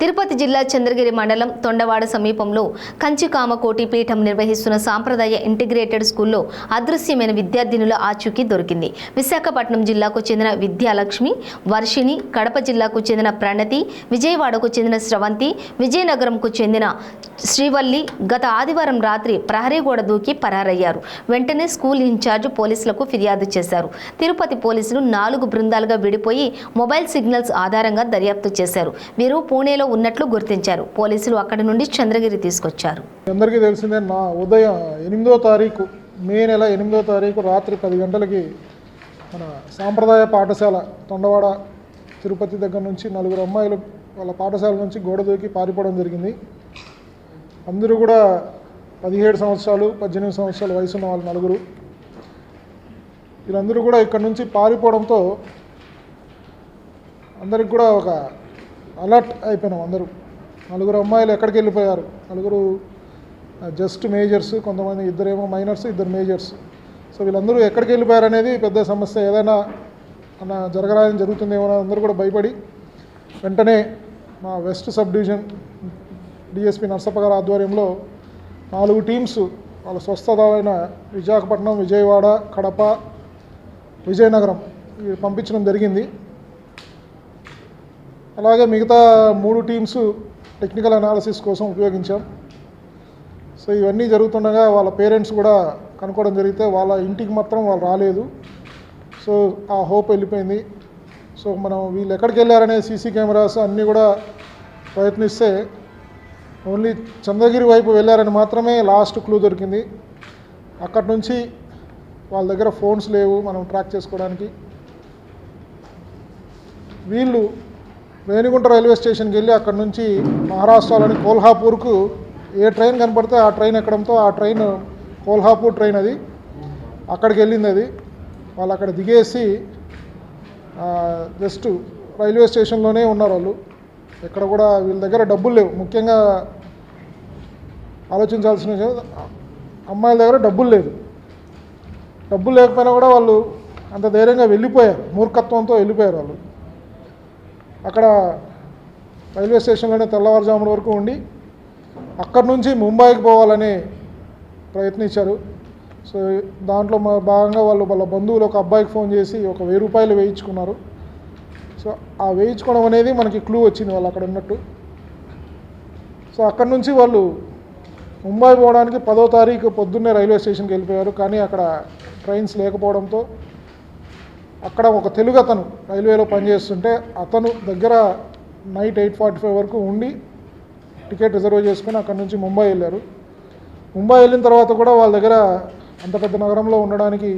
తిరుపతి జిల్లా చంద్రగిరి మండలం తొండవాడ సమీపంలో కంచికామకోటి పీఠం నిర్వహిస్తున్న సాంప్రదాయ ఇంటిగ్రేటెడ్ స్కూల్లో అదృశ్యమైన విద్యార్థినుల ఆచూకీ దొరికింది. విశాఖపట్నం జిల్లాకు చెందిన విద్యాలక్ష్మి వర్షిణి కడప జిల్లాకు చెందిన ప్రణతి విజయవాడకు చెందిన స్రవంతి విజయనగరంకు చెందిన శ్రీవల్లి గత ఆదివారం రాత్రి ప్రహరీ గోడ దూకి పరారయ్యారు. వెంటనే స్కూల్ ఇన్ఛార్జ్ పోలీసులకు ఫిర్యాదు చేశారు. తిరుపతి పోలీసులు నాలుగు బృందాలుగా విడిపోయి మొబైల్ సిగ్నల్స్ ఆధారంగా దర్యాప్తు చేశారు. వీరు పూణేలో ఉన్నట్లు గుర్తించారు. పోలీసులు అక్కడి నుండి చంద్రగిరి తీసుకొచ్చారు. అందరికీ తెలిసిందే నా ఉదయం ఎనిమిదో తారీఖు మే నెల ఎనిమిదో తారీఖు రాత్రి పది గంటలకి మన సాంప్రదాయ పాఠశాల తొండవాడ తిరుపతి దగ్గర నుంచి నలుగురు అమ్మాయిలు వాళ్ళ పాఠశాల నుంచి గోడ దూకి పారిపోవడం జరిగింది. అందరూ కూడా పదిహేడు సంవత్సరాలు పద్దెనిమిది సంవత్సరాల వయసు ఉన్న వాళ్ళు నలుగురు. వీళ్ళందరూ కూడా ఇక్కడ నుంచి పారిపోవడంతో అందరికి కూడా ఒక అలర్ట్ అయిపోయినాం అందరూ. నలుగురు అమ్మాయిలు ఎక్కడికి వెళ్ళిపోయారు? నలుగురు జస్ట్ మేజర్స్ కొంతమంది ఇద్దరేమో మైనర్స్ ఇద్దరు మేజర్స్. సో వీళ్ళందరూ ఎక్కడికి వెళ్ళిపోయారు అనేది పెద్ద సమస్య. ఏదైనా అన్న జరగరాని జరుగుతుందేమో అని అందరూ కూడా భయపడి వెంటనే మా west sub division DSP Narsappa గారి ఆధ్వర్యంలో నాలుగు టీమ్స్ వాళ్ళ స్వస్థతమైన విశాఖపట్నం విజయవాడ కడప విజయనగరం ఇవి పంపించడం జరిగింది. అలాగే మిగతా మూడు టీమ్స్ టెక్నికల్ అనాలిసిస్ కోసం ఉపయోగించాం. సో ఇవన్నీ జరుగుతుండగా వాళ్ళ పేరెంట్స్ కూడా కనుక్కోవడం జరిగితే వాళ్ళ ఇంటికి మాత్రం వాళ్ళు రాలేదు. సో ఆ హోప్ వెళ్ళిపోయింది. సో మనం వీళ్ళు ఎక్కడికి వెళ్ళారనే సీసీ కెమెరాస్ అన్నీ కూడా ప్రయత్నిస్తే ఓన్లీ చంద్రగిరి వైపు వెళ్ళారని మాత్రమే లాస్ట్ క్లూ దొరికింది. అక్కడి నుంచి వాళ్ళ దగ్గర ఫోన్స్ లేవు మనం ట్రాక్ చేసుకోవడానికి. వీళ్ళు రేణిగుంట రైల్వే స్టేషన్కి వెళ్ళి అక్కడ నుంచి మహారాష్ట్రలోని కోల్హాపూర్కు ఏ ట్రైన్ కనపడితే ఆ ట్రైన్ ఎక్కడంతో ఆ ట్రైన్ కోల్హాపూర్ ట్రైన్ అది. అక్కడికి వెళ్ళింది అది. వాళ్ళు అక్కడ దిగేసి జస్ట్ రైల్వే స్టేషన్లోనే ఉన్నారు వాళ్ళు. ఎక్కడ కూడా వీళ్ళ దగ్గర డబ్బులు లేవు. ముఖ్యంగా ఆలోచించాల్సిన విషయం అమ్మాయిల దగ్గర డబ్బులు లేదు. డబ్బులు లేకపోయినా కూడా వాళ్ళు అంత ధైర్యంగా వెళ్ళిపోయారు. మూర్ఖత్వంతో వెళ్ళిపోయారు వాళ్ళు. అక్కడ రైల్వే స్టేషన్లోనే తెల్లవారుజాముల వరకు ఉండి అక్కడి నుంచి ముంబైకి పోవాలని ప్రయత్నించారు. సో దాంట్లో మా భాగంగా వాళ్ళు వాళ్ళ బంధువులు ఒక అబ్బాయికి ఫోన్ చేసి ఒక వెయ్యి రూపాయలు వేయించుకున్నారు. సో ఆ వేయించుకోవడం అనేది మనకి క్లూ వచ్చింది వాళ్ళు అక్కడ ఉన్నట్టు. సో అక్కడి నుంచి వాళ్ళు ముంబై పోవడానికి పదో తారీఖు పొద్దున్నే రైల్వే స్టేషన్కి వెళ్ళిపోయారు. కానీ అక్కడ ట్రైన్స్ లేకపోవడంతో అక్కడ ఒక తెలుగు అతను రైల్వేలో పనిచేస్తుంటే అతను దగ్గర నైట్ ఎయిట్ ఫార్టీ ఫైవ్ వరకు ఉండి టికెట్ రిజర్వ్ చేసుకుని అక్కడ నుంచి ముంబై వెళ్ళారు. ముంబై వెళ్ళిన తర్వాత కూడా వాళ్ళ దగ్గర అంత పెద్ద నగరంలో ఉండడానికి